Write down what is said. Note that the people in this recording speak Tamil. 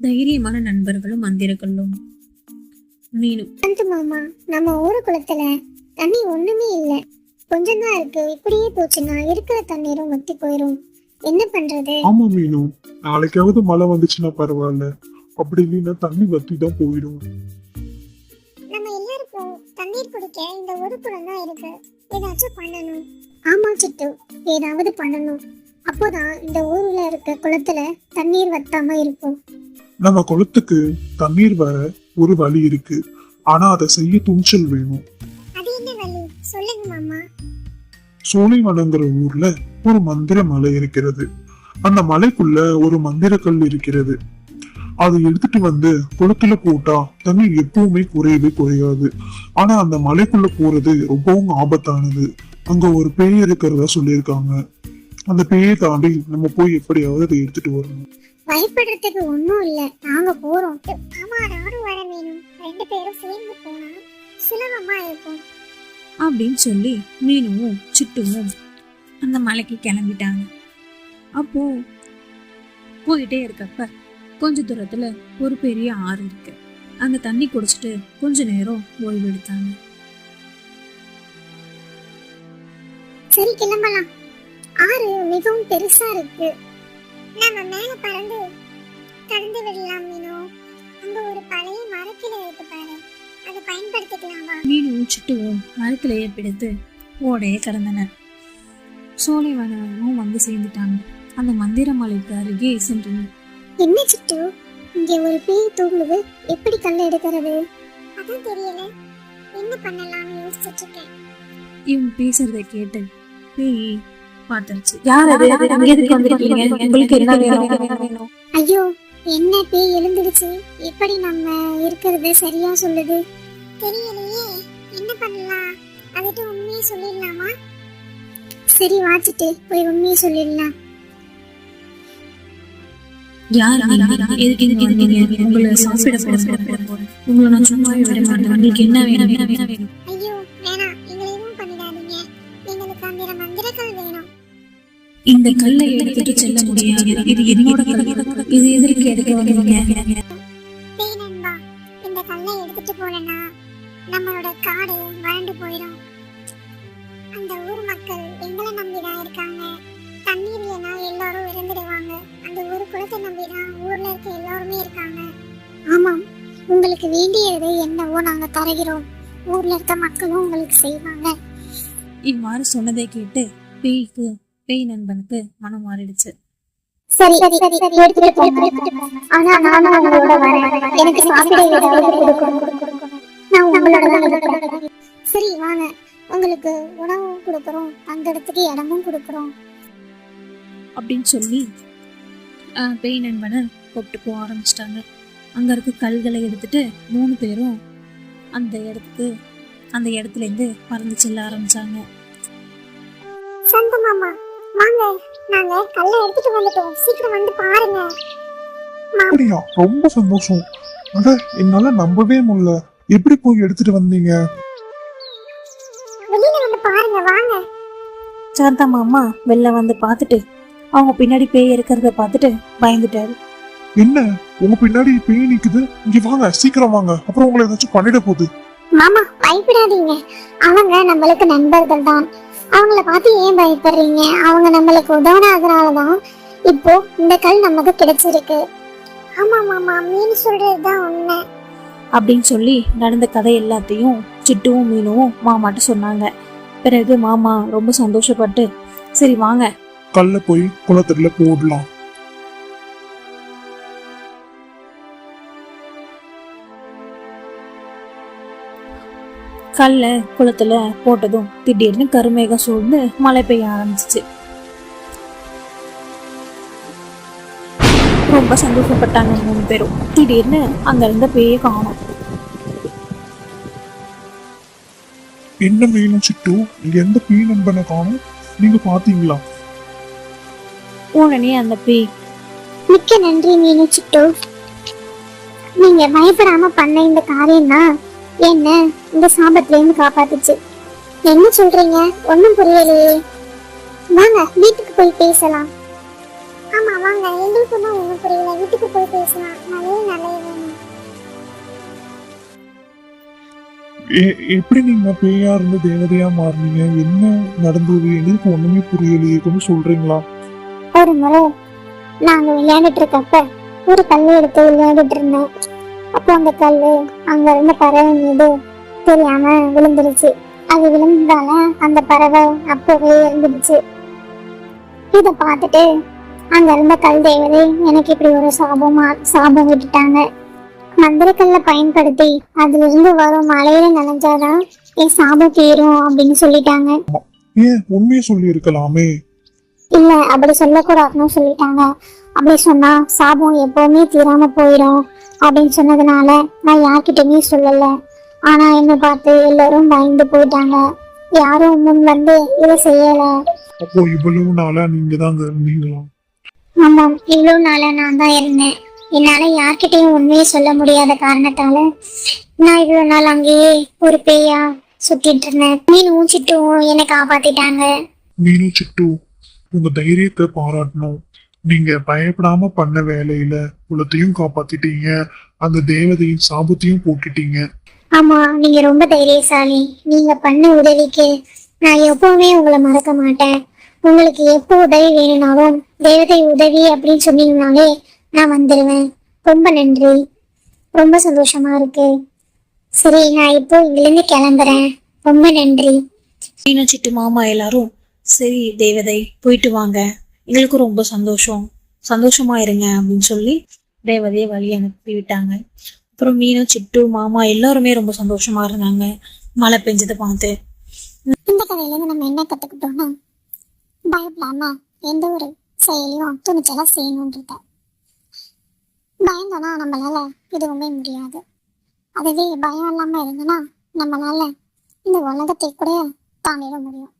தைரியமான நண்பர்களும் மந்திரங்களும் மீனும். அந்த மாமா நம்ம ஊரு குளத்துல தண்ணி ஒண்ணுமே இல்ல. கொஞ்சம் தான் இருக்கு இப்படியே போச்சுன்னா இருக்கிற தண்ணீரும் வத்தி போயிரும். என்ன பண்றது? ஆமா மீனு நாளைக்காவது மழை வந்துச்சுன்னா பரவாயில்ல. அப்படி இல்லைன்னா தண்ணி வத்தி தான் போயிடும். நம்ம எல்லாருக்கும் தண்ணீர் குடிக்க இந்த ஒரு குளம் தான் இருக்கு. ஏதாச்சும் பண்ணணும். ஆமா சிட்டு ஏதாவது பண்ணணும். அப்போதான் இந்த ஊர்ல இருக்க குளத்துல தண்ணீர் வத்தாம இருக்கும். நம்ம குளத்துக்கு தண்ணீர் வர ஒரு வழி இருக்கு. ஆனா அதை செய்ய துணிச்சல் வேணும். சோலைமலைங்கிற ஊர்ல ஒரு மந்திர மலை இருக்கிறது. அந்த மலைக்குள்ள ஒரு மந்திர கல் இருக்கிறது. அதை எடுத்துட்டு வந்து குளத்துல போட்டா தண்ணி எப்பவுமே குறையவே குறையாது. ஆனா அந்த மலைக்குள்ள போறது ரொம்பவும் ஆபத்தானது. அங்க ஒரு பேய் இருக்கிறதா சொல்லியிருக்காங்க. அந்த பேயை தாண்டி நம்ம போய் எப்படியாவது அதை எடுத்துட்டு வரணும். பயப்படுறதுக்கு ஒண்ணும் இல்ல. நாங்க போறோம். ஆமா நானும் வர வேணும் ரெண்டு பேரும் சேர்ந்து போனா சுலபமா இருக்கும். அப்படின்னு சொல்லி மீனுவும் சிட்டுவும் அந்த மலைக்கு கிளம்பிட்டாங்க. அப்போ போயிட்டே இருக்கப்ப கொஞ்ச தூரத்துல ஒரு பெரிய ஆறு இருக்கு. அங்க தண்ணி குடிச்சிட்டு கொஞ்ச நேரம் ஓய்வு எடுத்தாங்க. சரி கிளம்பலாம். ஆறு மிகவும் பெருசா இருக்கு. நம்ம மேல பறந்து கடந்து விடலாம் மீனோ. அங்க ஒரு பழைய மரக்கிளை இருக்கு பாரு. அதை பயன்படுத்திக்கலாம் மீனும் சிட்டுவும் மரக்கிளையை பிடித்து ஓடையை கடந்தனர். சோலைவனமும் வந்து சேர்ந்துட்டாங்க. அந்த மந்திர மலைக்கு அருகே சென்றனர். என்ன சிட்டு? இங்க ஒரு பேய் தூங்குது. எப்படி கல்ல எடுக்கிறது? அதான் தெரியல. என்ன பண்ணலாம்னு யோசிச்சுட்டு இருக்கேன். இவங்க பேசுறதை கேட்டு பேய் பார்த்துருச்சு யார் அது அங்க எதுக்கு வந்திருக்கீங்க உங்களுக்கு என்ன வேணும் ஐயோ என்ன பேய் எழுந்துடுச்சு எப்படி நம்ம இருக்கிறது சரியா சொல்லுது தெரியலையே என்ன பண்ணலாம் அதுட்டு உண்மையை சொல்லிடலாமா சரி வாச்சிட்டு போய் உண்மையை சொல்லிடலாம் யார் எதுக்கு எதுக்கு வந்தீங்க உங்களை சாப்பிட போறேன் உங்களை நான் சும்மாவே விட மாட்டேன் உங்களுக்கு என்ன வேணும் வேணும் வேணாம் இந்த கல்லை எடுத்துட்டு செல்ல முடியாது. இது என்னோட கல். இது எதற்கு எடுக்க வந்தீங்க? இந்த கல்லை எடுத்துட்டு போனேன்னா நம்மளோட காடு வறண்டு போயிடும் அந்த ஊர் மக்கள் எங்களை நம்பிதான் இருக்காங்க. தண்ணீர் இல்லைன்னா எல்லாரும் இறந்துடுவாங்க. அந்த ஒரு குளத்தை நம்பிதான் ஊர்ல இருக்க எல்லாருமே இருக்காங்க. ஆமாம் உங்களுக்கு வேண்டியது என்னவோ நாங்க தருகிறோம். ஊர்ல இருக்க மக்களும் உங்களுக்கு செய்வாங்க. இவ்வாறு சொன்னதை கேட்டு பேய்க்கு பேய் நண்பனுக்கு மனம் மாறிடுச்சு. சரி சரி சரி எடுத்துட்டு போங்க ஆனா நானும் உங்களோட வரேன். எனக்கு சாப்பிட ஏதாவது கொடுக்கணும். நான் உங்களோட தான் இருப்பேன். சரி வாங்க. உங்களுக்கு உணவும் கொடுக்குறோம். தங்கறதுக்கு இடமும் கொடுக்குறோம். அப்படின்னு சொல்லி பேய் நண்பனை கூப்பிட்டு போக ஆரம்பிச்சிட்டாங்க. அங்க இருக்க கல்களை எடுத்துட்டு மூணு பேரும் அந்த இடத்துக்கு அந்த இடத்துல இருந்து பறந்து செல்ல ஆரம்பிச்சாங்க. நாங்க கல்லை எடுத்துட்டு வந்துட்டோம். சீக்கிரம் வந்து பாருங்க. அப்படியா? ரொம்ப சந்தோஷம். அட என்னால நம்பவே முடியல. எப்படி போய் எடுத்துட்டு வந்தீங்க? வெளியில வந்து பாருங்க வாங்க. சாந்தா மாமா வெளில வந்து பார்த்துட்டு அவங்க பின்னாடி பேய் இருக்கிறத பார்த்துட்டு பயந்துட்டாரு. என்ன? உங்க பின்னாடி பேய் நிக்குது? இங்க வாங்க சீக்கிரம் வாங்க. அப்புறம் உங்களை ஏதாச்சும் பண்ணிட போகுது. மாமா பயப்படாதீங்க. அவங்க நம்மளுக்கு நண்பர்கள் தான். அவங்கள பார்த்து ஏன் பயப்படுறீங்க? அவங்க நம்மளுக்கு உதவனாதனாலதான் இப்போ இந்த கல் நமக்கு கிடைச்சிருக்கு. ஆமா மாமா மீன் சொல்றதுதான் உண்மை. அப்படின்னு சொல்லி நடந்த கதை எல்லாத்தையும் சிட்டுவும் மீனும் மாமாட்ட சொன்னாங்க. பிறகு மாமா ரொம்ப சந்தோஷப்பட்டு சரி வாங்க. கல்ல போய் குளத்துல போடலாம். கல்ல குளத்துல போட்டதும் திடீர்னு கருமேகம் சூழ்ந்து மழை பெய்ய ஆரம்பிச்சிச்சு. ரொம்ப சந்தோஷப்பட்டாங்க மூணு பேரும். திடீர்னு அங்க இருந்த பேய காணோம். என்ன வேணும் சிட்டு? இங்க எந்த பேய் நண்பனை காணும்? நீங்க பாத்தீங்களா உடனே அந்த பேய் மிக்க நன்றி மீனு சிட்டு. நீங்க பயப்படாம பண்ண இந்த காரியம் தான் என்ன இந்த சாபத்துல இருந்து காப்பாத்துச்சு. என்ன சொல்றீங்க? ஒண்ணும் புரியலையே. வாங்க வீட்டுக்கு போய் பேசலாம். ஆமா வாங்க. எங்களுக்கும் தான் ஒண்ணும் புரியல. வீட்டுக்கு போய் பேசலாம். நல்லது நல்லது எப்படி நீங்க பேயா இருந்து தேவதையா மாறுனீங்க? என்ன நடந்தது? எங்களுக்கு ஒண்ணுமே புரியலையே. கொஞ்சம் சொல்றீங்களா? ஒரு முறை நாங்க விளையாண்டுட்டு இருக்கப்ப ஒரு கல் எடுத்து விளையாடிட்டு இருந்தேன் அப்போ அந்த கல் அங்க இருந்த பறவை மீது தெரியாம விழுந்துருச்சு. அது விழுந்ததால அந்த பறவை அப்பவே இறந்துடுச்சு இத பார்த்துட்டு அங்க இருந்த கல் தேவதை எனக்கு இப்படி ஒரு சாபமா சாபம் விட்டுட்டாங்க. மந்திரக்கல்ல பயன்படுத்தி அதுல இருந்து வரும் மழையில நனைஞ்சாதான் என் சாபம் தீரும் அப்படின்னு சொல்லிட்டாங்க. ஏன் உண்மையை சொல்லி இருக்கலாமே இல்ல அப்படி சொல்லக்கூடாதுன்னு சொல்லிட்டாங்க. அப்படி சொன்னா சாபம் எப்பவுமே தீராம போயிடும். அப்படின்னு சொன்னதுனால நான் யார்கிட்டயுமே சொல்லல. ஆனா என்ன பார்த்து எல்லாரும் பயந்து போயிட்டாங்க. யாரும் முன் வந்து இதை செய்யல. அப்போ இவ்வளவு நாளா நீங்க தான் அங்க இருந்தீங்களா? ஆமாம் இவ்வளவு நாளா நான் தான் இருந்தேன். என்னால யார்கிட்டயும் உண்மையை சொல்ல முடியாத காரணத்தால நான் இவ்வளவு நாள் அங்கேயே ஒரு பேயா சுத்திட்டு இருந்தேன். மீனும் சிட்டும் என்னை காப்பாத்திட்டாங்க. மீனு சிட்டு உங்க தைரியத்தை பாராட்டணும். நீங்க பயப்படாம பண்ண வேலையில குலத்தையும் காப்பாத்திட்டீங்க. அந்த தேவதையின் சாபத்தையும் போக்கிட்டீங்க. ஆமா நீங்க ரொம்ப தைரியசாலி. நீங்க பண்ண உதவிக்கு நான் எப்பவுமே உங்களை மறக்க மாட்டேன். உங்களுக்கு எப்போ உதவி வேணும்னாலும் தேவதை உதவி அப்படின்னு சொன்னீங்கனாலே நான் வந்துடுவேன் ரொம்ப நன்றி. ரொம்ப சந்தோஷமா இருக்கு. சரி நான் இப்போ இங்கிருந்து கிளம்புறேன். ரொம்ப நன்றி. மீனா சிட்டு மாமா எல்லாரும் சரி தேவதை போயிட்டு வாங்க. எங்களுக்கும் ரொம்ப சந்தோஷம். சந்தோஷமா இருங்க அப்படின்னு சொல்லி தேவதையை வழி அனுப்பி விட்டாங்க. அப்புறம் மீனு சிட்டு மாமா எல்லாருமே ரொம்ப சந்தோஷமா இருந்தாங்க. மழை பெஞ்சதை பார்த்து. இந்த கதையில இருந்து நம்ம என்ன கத்துக்கிட்டோம்னா பயப்படாம எந்த ஒரு செயலையும் துணிச்சலா செய்யணுன்றத பயந்தோம்னா நம்மளால எதுவுமே முடியாது. அதுவே பயம் இல்லாம இருந்தோம்னா நம்மளால இந்த உலகத்தை கூட தாண்டிட முடியும்.